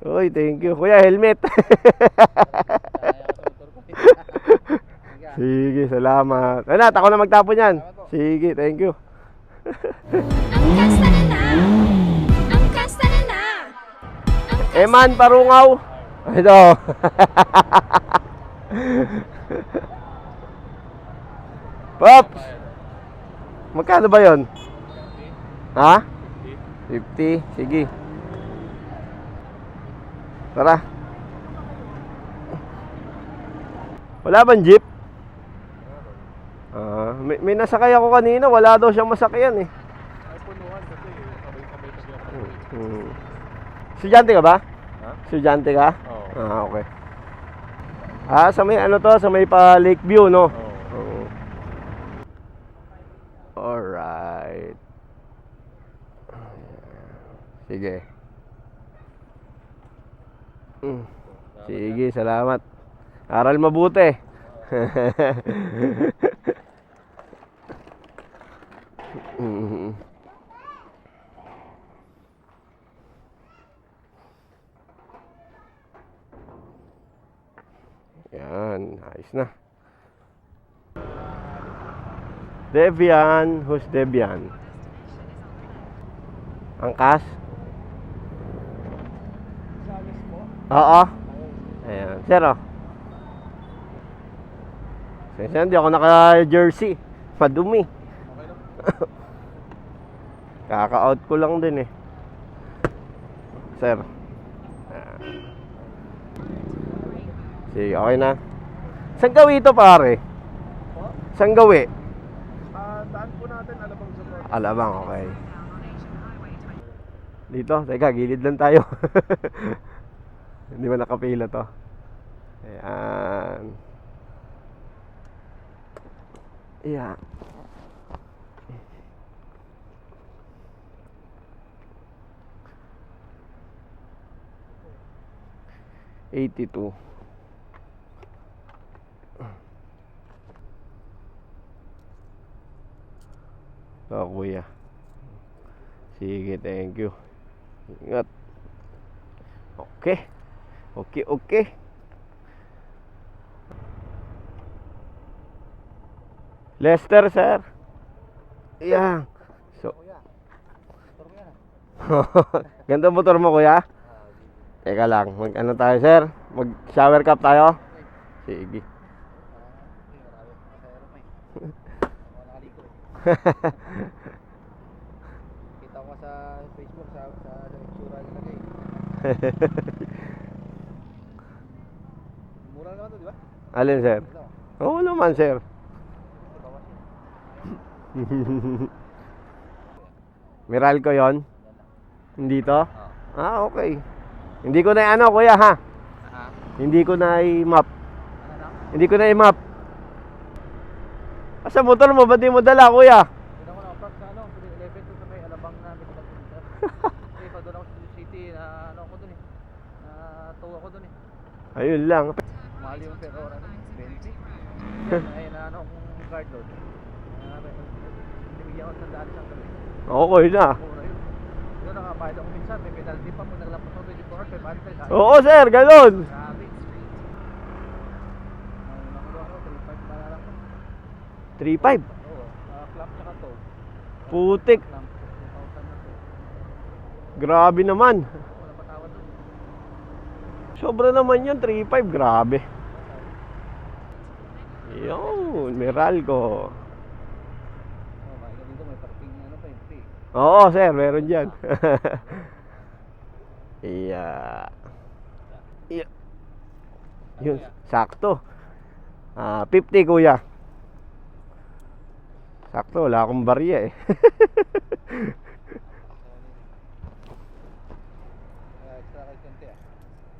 Uy, thank you. Kuya, helmet. Sige, salamat. Ano, ako na magtapon yan. Sige, thank you. Ang kasta na na! Ang kasta na na! Eman Parungaw. Ito. Pops! Magkano ba yon? Ha? 50. Sige. Tara. Wala bang jeep? Ah, may, may nasakay ako kanina, wala daw siyang masakyan eh. Hmm. Estudyante ka ba? Ha? Estudyante ka? Oo. Ah, okay. Ah, sa may ano to, sa may pa Lakeview, no? Oo. Alright. Sige. Mm. Sige, salamat. Aral mabuti. Yan, ayos na. Debian, who's Debian? Angkas? Oo. Sir oh. Sensya, hindi ako naka-jersey. Madumi. Kaka-out ko lang din eh. Sir. Sige, okay na. Saan gawi ito pare? Saan gawi? Ah, daan po natin, alabang sa. Alabang, okay. Dito, teka, gilid lang tayo. Hindi ba nakapila to? Ayan. Ayan. Eighty-two. So, kuya. Sige, thank you. Ingat. Okay. Okay, okay. Lester, sir. Yeah. So, Ganda motor mo, kuya? Teka lang, mag ano tayo, sir? Mag shower cap tayo? Sige. Kita ko sa Facebook, sa, sa, itsura nilagay. Mura naman to, di ba? Alin, sir? Oo naman, sir. Bawas Meralco yon? Hindi to? Oo. Ah, okay. Hindi ko na ano, kuya, ha? Aha. Hindi ko na i-map. Ano? Hindi ko na i-map. Ah, sa motor mo, ba't di mo dala, kuya? Tignan ko na, approx na ano, 11 to sa may alabang na may kilometer. Kasi pa doon ako sa city, na ano ako doon eh. Na tow ako doon eh. Ayun lang. Mahal yung per hora, ano, 20. Ay, na ano, kung card load. Na, binibigyan ko ng daan isang gabi. Okay na. Mura yun. Yun, nakabayad ako minsan, may penalty pa kung naglapas ako 24 hours, may balik tayo. Oo, sir, ganun. Grabe. Ang nakuha ko, 35 pa lang ko. 3.5. Oo, uh, clamp tsaka to. Putik. Clamp, 2,000 na to. Grabe naman. Sobra naman yun, 3.5. Grabe. Yun, Meralco. Oh, bakit dito may parking ano pa yung free. Oo, sir, meron dyan. iya. Iya. Yun, sakto. Ah, 50 kuya. Sakto, wala akong barya eh.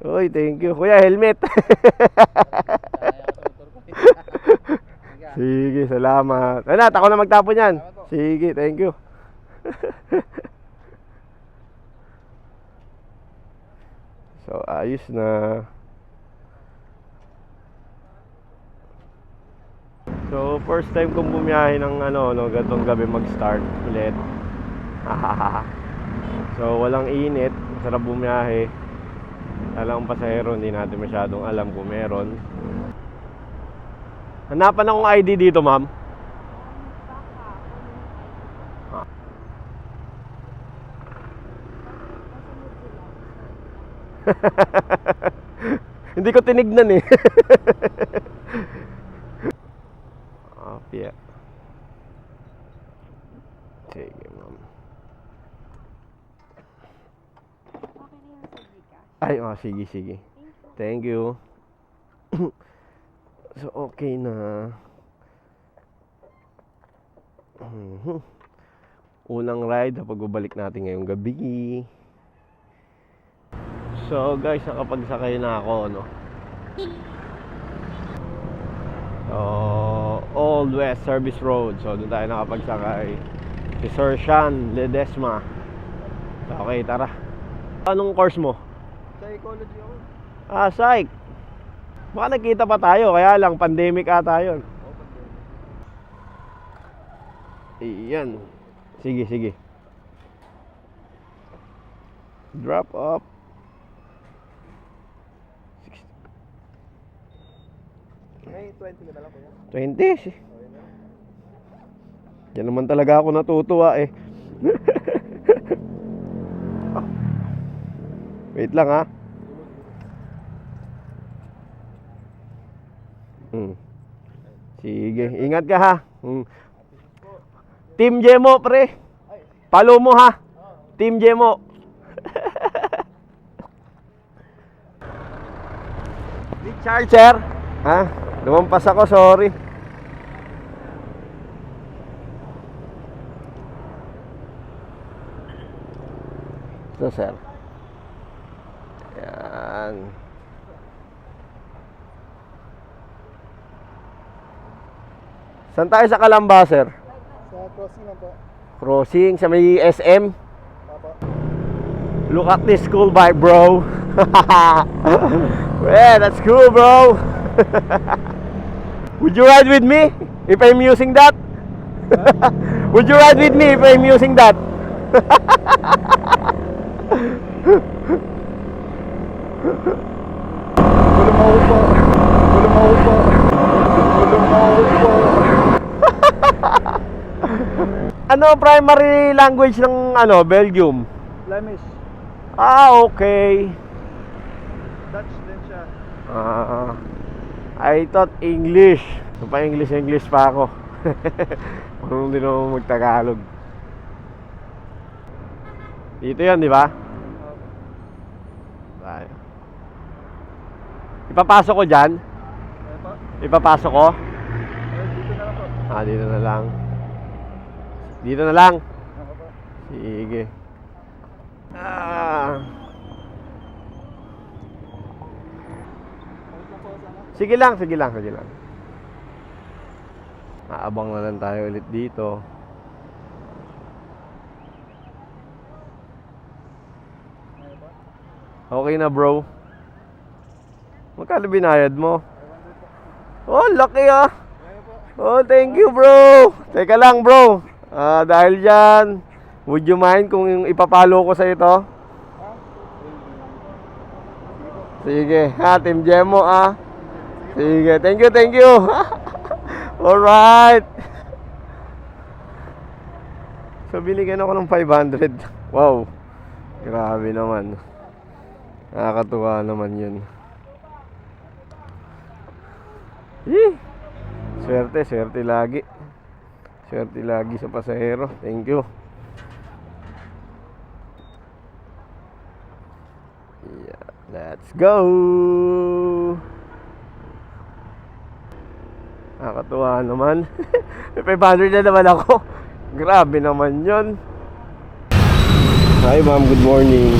Uy, thank you. Kuya, helmet. Sige salamat. Ano, ako na magtapon yan. Sige, thank you. so, ayos na. So, first time kong bumiyahe ng ano, no, gatong gabi mag-start ulit. so, walang init. Masarap bumiyahe. Alam pasahero, hindi natin masyadong alam kung meron. Hanapan akong ID dito, ma'am. Hindi ko tinignan eh. Ah, yeah. Sige, ma'am. Ay, oh, sige, sige. Thank you. Thank you. so, okay na. Mhm. Unang ride na pagbabalik natin ngayong gabi. So, guys, nakapagsakay na ako, no? So, Old West Service Road. So, doon tayo nakapagsakay. Si Sir Sean Ledesma. So, okay, tara. Anong course mo? Psychology ako. Ah, psych. Baka nagkita pa tayo, kaya lang pandemic ata yun. Iyan. Sige, sige. Drop up. May 20 ka na lang kuya. 20. si- Yan naman talaga ako natutuwa eh. Ah. Wait lang ha. Hmm. Sige, ingat ka ha. Hmm. Team Jemo pre. Follow mo ha. Team Jemo. Di charger. Ha? Lumampas ako, sorry. Ito, sir. Yan. Saan tayo sa Kalamba, sir? Sa crossing lang po. Crossing sa may SM. Papa. Look at this cool bike, bro. yeah, that's cool, bro. Would you ride with me if I'm using that? Would you ride with me if I'm using that? Gulong ako po. Gulong ako po. Gulong ako po. Ano primary language ng ano, Belgium? Flemish. Ah, okay. Dutch din siya. Ah, I thought English. So pa English, English pa ako. Marunong din ako magtagalog. Dito yan, di ba? Tayo. Ipapasok ko dyan? Ano? Ipapasok ko? Ah, dito na lang. Dito na lang. Sige. Ah. Wait lang po sana. Sige lang, sige lang, sige lang. Aabang na lang tayo ulit dito. Okay na bro. Magkano binayad mo? Oh, laki ah. Oh, thank you bro. Teka lang bro. Ah, dahil dyan, would you mind kung ipapalo ko sa ito? Sige, ha, Team Jemo ah. Sige, thank you, thank you. Alright. So, binigyan ako ng 500. Wow. Grabe naman. Nakakatuwa naman yun. Eh, swerte, swerte lagi. Swerte lagi sa pasahero. Thank you. Yeah, let's go! Nakakatuwa naman. May 500 na naman ako. Grabe naman yon. Hi ma'am, good morning.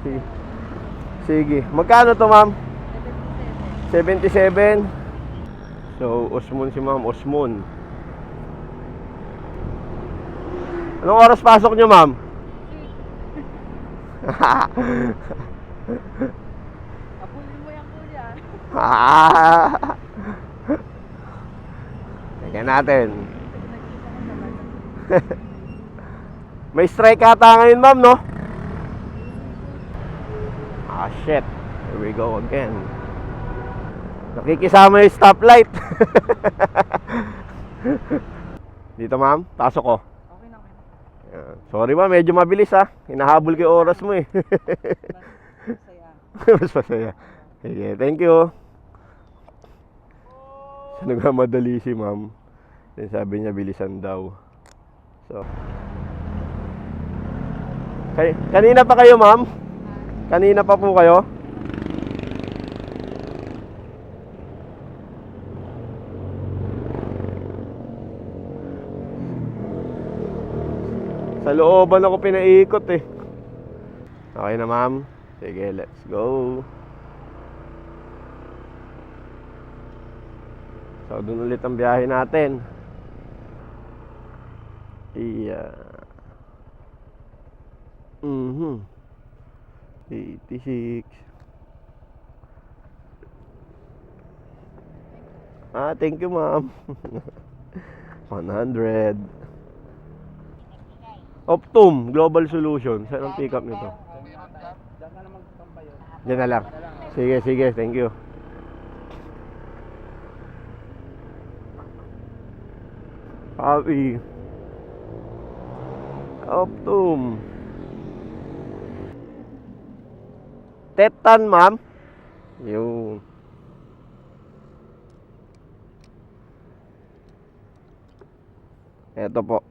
Sige. Sige. Magkano to ma'am? 77. So, Osmon si ma'am, Osmon. Anong oras pasok nyo ma'am? Teka natin. May strike ata ngayon, ma'am, no? Ah, shit. Here we go again. Nakikisama yung stoplight. Dito, ma'am. Pasok ko. Okay na, okay. Sorry, ma'am. Medyo mabilis, ha. Hinahabol ko yung oras mo, eh. Saya. Mas masaya. Sige, thank you. Nagmamadali si ma'am. Then sabi niya, bilisan daw. So. Kay, kanina pa kayo, ma'am? Kanina pa po kayo? Sa looban ako pinaikot eh. Okay na, ma'am? Sige, let's go. So, dun ulit ang biyahe natin. Iya. Mhm. 86. Ah, thank you, ma'am. 100. Optum Global Solution. Saan ang pick up nito? Diyan na lang. Sige, sige. Thank you. Copy. Optum. Tetan, ma'am. Yun. Ito po.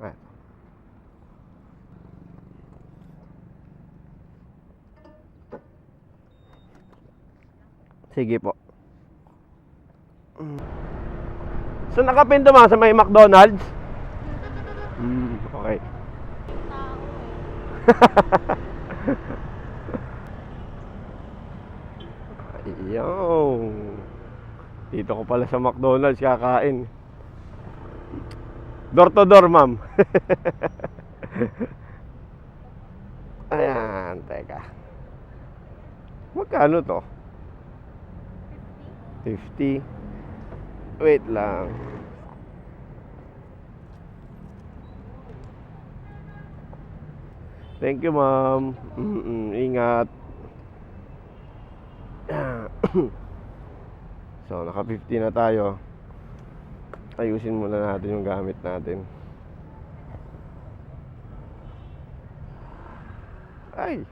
Ah. Sige po. Mm. So nakapinto mga sa may McDonald's? Hmm, okay. Ayun. Dito ko pala sa McDonald's kakain. Door to door, ma'am. Ayan, teka. Magkano to? 50. Wait lang. Thank you, ma'am. Mm-mm, ingat. so, naka 50 na tayo. Ayusin muna natin yung gamit natin. Ay!